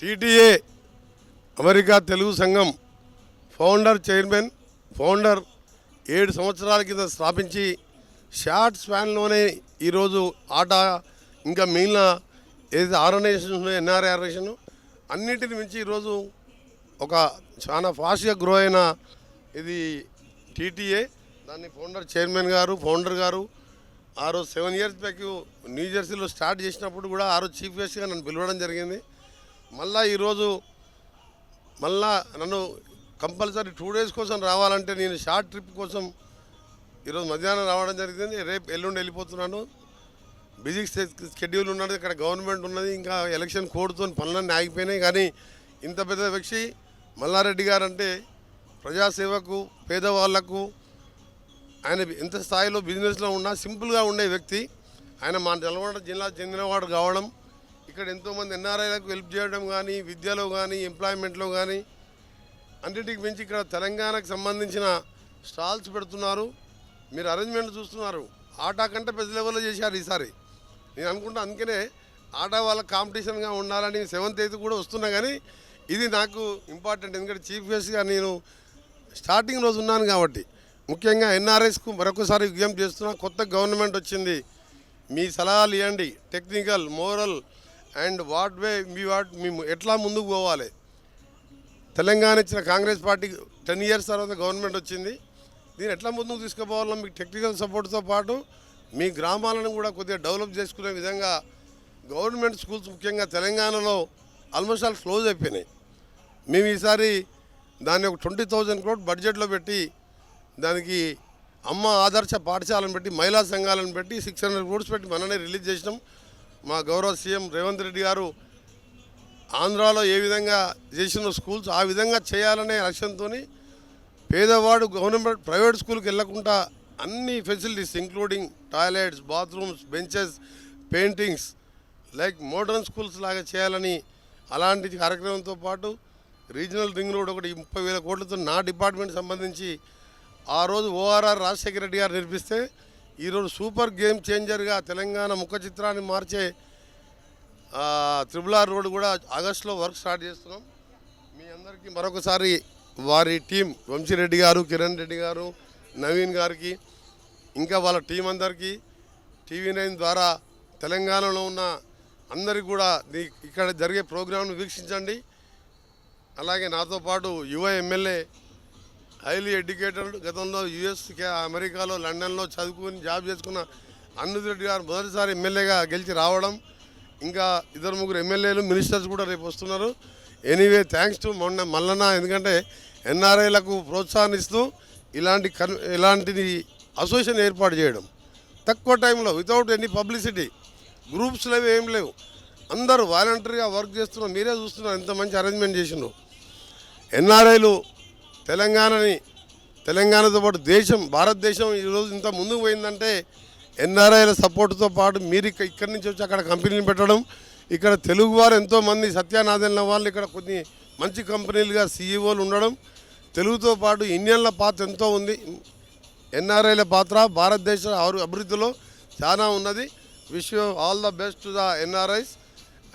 TTA America Telugu సంఘం founder chairman founder ఏడు సంవత్సరాల కింద స్థాపించి షార్ట్ స్పాన్లోనే ఈరోజు ఆట ఇంకా మిగిలిన ఏదైతే ఆర్గనైజేషన్ ఉన్నాయో ఎన్ఆర్ఐ ఆర్గనైజేషన్ అన్నిటిని మించి ఈరోజు ఒక చాలా ఫాస్ట్గా గ్రో అయిన ఇది టీటీఏ. దాన్ని ఫౌండర్ చైర్మన్ గారు ఫౌండర్ గారు ఆ రోజు సెవెన్ ఇయర్స్ బ్యాక్ న్యూజెర్సీలో స్టార్ట్ చేసినప్పుడు కూడా ఆ రోజు చీఫ్ గెస్ట్గా నన్ను పిలవడం జరిగింది. మళ్ళా ఈరోజు మళ్ళా నన్ను కంపల్సరీ టూ డేస్ కోసం రావాలంటే నేను షార్ట్ ట్రిప్ కోసం ఈరోజు మధ్యాహ్నం రావడం జరిగింది. రేపు ఎల్లుండి వెళ్ళిపోతున్నాను. బిజీ షెడ్యూల్ ఉన్నది. ఇక్కడ గవర్నమెంట్ ఉన్నది. ఇంకా ఎలక్షన్ కోడ్తో పనులన్నీ ఆగిపోయినాయి. కానీ ఇంత పెద్ద వ్యక్తి మల్లారెడ్డి గారు అంటే ప్రజాసేవకు పేదవాళ్ళకు ఆయన ఎంత స్థాయిలో బిజినెస్లో ఉన్నా సింపుల్గా ఉండే వ్యక్తి. ఆయన మా నల్గొండ జిల్లా చెందినవాడు కావడం ఇక్కడ ఎంతోమంది ఎన్ఆర్ఐలకు హెల్ప్ చేయడం కానీ విద్యలో కానీ ఎంప్లాయ్మెంట్లో కానీ అన్నిటికి మించి ఇక్కడ తెలంగాణకు సంబంధించిన స్టాల్స్ పెడుతున్నారు. మీరు అరేంజ్మెంట్ చూస్తున్నారు. ఆటా కంటే పెద్ద లెవెల్లో చేశారు ఈసారి. నేను అనుకుంటా అందుకనే ఆటా వాళ్ళ కాంపిటీషన్గా ఉండాలని సెవెంత్ ఎయిత్ కూడా వస్తున్నా కానీ ఇది నాకు ఇంపార్టెంట్ ఎందుకంటే చీఫ్ గెస్ట్గా నేను స్టార్టింగ్ రోజు ఉన్నాను కాబట్టి. ముఖ్యంగా ఎన్ఆర్ఎస్కు మరొకసారి విజ్ఞప్తి చేస్తున్నా కొత్త గవర్నమెంట్ వచ్చింది. మీ సలహాలు ఇవ్వండి. Technical moral and what way me what మేము ఎట్లా ముందుకు పోవాలి? తెలంగాణ ఇచ్చిన కాంగ్రెస్ పార్టీ టెన్ ఇయర్స్ తర్వాత గవర్నమెంట్ వచ్చింది. దీన్ని ఎట్లా ముందుకు తీసుకుపోవాలో మీకు టెక్నికల్ సపోర్ట్తో పాటు మీ గ్రామాలను కూడా కొద్దిగా డెవలప్ చేసుకునే విధంగా గవర్నమెంట్ స్కూల్స్ ముఖ్యంగా తెలంగాణలో ఆల్మోస్ట్ ఆల్ క్లోజ్ అయిపోయినాయి. మేము ఈసారి దాన్ని ఒక ట్వంటీ థౌజండ్ క్రోడ్ బడ్జెట్లో పెట్టి దానికి అమ్మ ఆదర్శ పాఠశాలను పెట్టి మహిళా సంఘాలను పెట్టి సిక్స్ హండ్రెడ్ క్రోడ్స్ పెట్టి మననే రిలీజ్ చేసినాం. మా గౌరవ సీఎం రేవంత్ రెడ్డి గారు ఆంధ్రాలో ఏ విధంగా చేసిన స్కూల్స్ ఆ విధంగా చేయాలనే లక్ష్యంతో పేదవాడు గవర్నమెంట్ ప్రైవేట్ స్కూల్కి వెళ్ళకుండా అన్ని facilities including toilets bathrooms benches paintings like modern schools లాగా చేయాలని అలాంటి కార్యక్రమంతో పాటు రీజనల్ రింగ్ రోడ్ ఒకటి ముప్పై వేల కోట్లతో నా డిపార్ట్మెంట్ సంబంధించి ఆ రోజు ఓఆర్ఆర్ రాజశేఖర రెడ్డి గారు నిర్మిస్తే ఈరోజు సూపర్ గేమ్ చేంజర్గా తెలంగాణ ముఖ చిత్రాన్ని మార్చే త్రిబుల్ ఆర్ రోడ్ కూడా ఆగస్టులో వర్క్ స్టార్ట్ చేస్తున్నాం. మీ అందరికీ మరొకసారి వారి టీం వంశీరెడ్డి గారు కిరణ్ రెడ్డి గారు నవీన్ గారికి ఇంకా వాళ్ళ టీం అందరికీ టీవీ నైన్ ద్వారా తెలంగాణలో ఉన్న అందరికీ కూడా ఇక్కడ జరిగే ప్రోగ్రాంను వీక్షించండి. అలాగే నాతో పాటు యువ ఎమ్మెల్యే హైలీ ఎడ్యుకేటెడ్. గతంలో యుఎస్ అమెరికాలో లండన్లో చదువుకుని జాబ్ చేసుకున్న అన్నుద్ రెడ్డి గారు మొదటిసారి ఎమ్మెల్యేగా గెలిచి రావడం ఇంకా ఇద్దరు ముగ్గురు ఎమ్మెల్యేలు మినిస్టర్స్ కూడా రేపు వస్తున్నారు. ఎనీవే థ్యాంక్స్ టు మొన్న మల్లన్న ఎందుకంటే ఎన్ఆర్ఐలకు ప్రోత్సాహనిస్తూ ఇలాంటి కన్ ఇలాంటిది అసోసియేషన్ ఏర్పాటు చేయడం. తక్కువ టైంలో వితౌట్ ఎనీ పబ్లిసిటీ గ్రూప్స్ లేవు ఏం లేవు. అందరూ వాలంటరీగా వర్క్ చేస్తున్నారు. మీరే చూస్తున్నారు ఎంత మంచి అరేంజ్మెంట్ చేసిండ్రు. ఎన్ఆర్ఐలు తెలంగాణని తెలంగాణతో పాటు దేశం భారతదేశం ఈరోజు ఇంత ముందుకు పోయిందంటే ఎన్ఆర్ఐల సపోర్ట్తో పాటు మీరు ఇక్కడి నుంచి వచ్చి అక్కడ కంపెనీలు పెట్టడం ఇక్కడ తెలుగు వారు ఎంతోమంది సత్యానాథన్ వాళ్ళు ఇక్కడ కొన్ని మంచి కంపెనీలుగా సీఈఓలు ఉండడం తెలుగుతో పాటు ఇండియన్ల పాత్ర ఎంతో ఉంది. ఎన్ఆర్ఐల పాత్ర భారతదేశ అభివృద్ధిలో చాలా ఉన్నది. Wish all the best to the NRIs.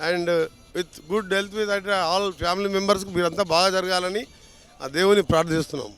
And with good health with all family మెంబర్స్కి మీరంతా బాగా జరగాలని ఆ దేవుని ప్రార్థిస్తున్నాం.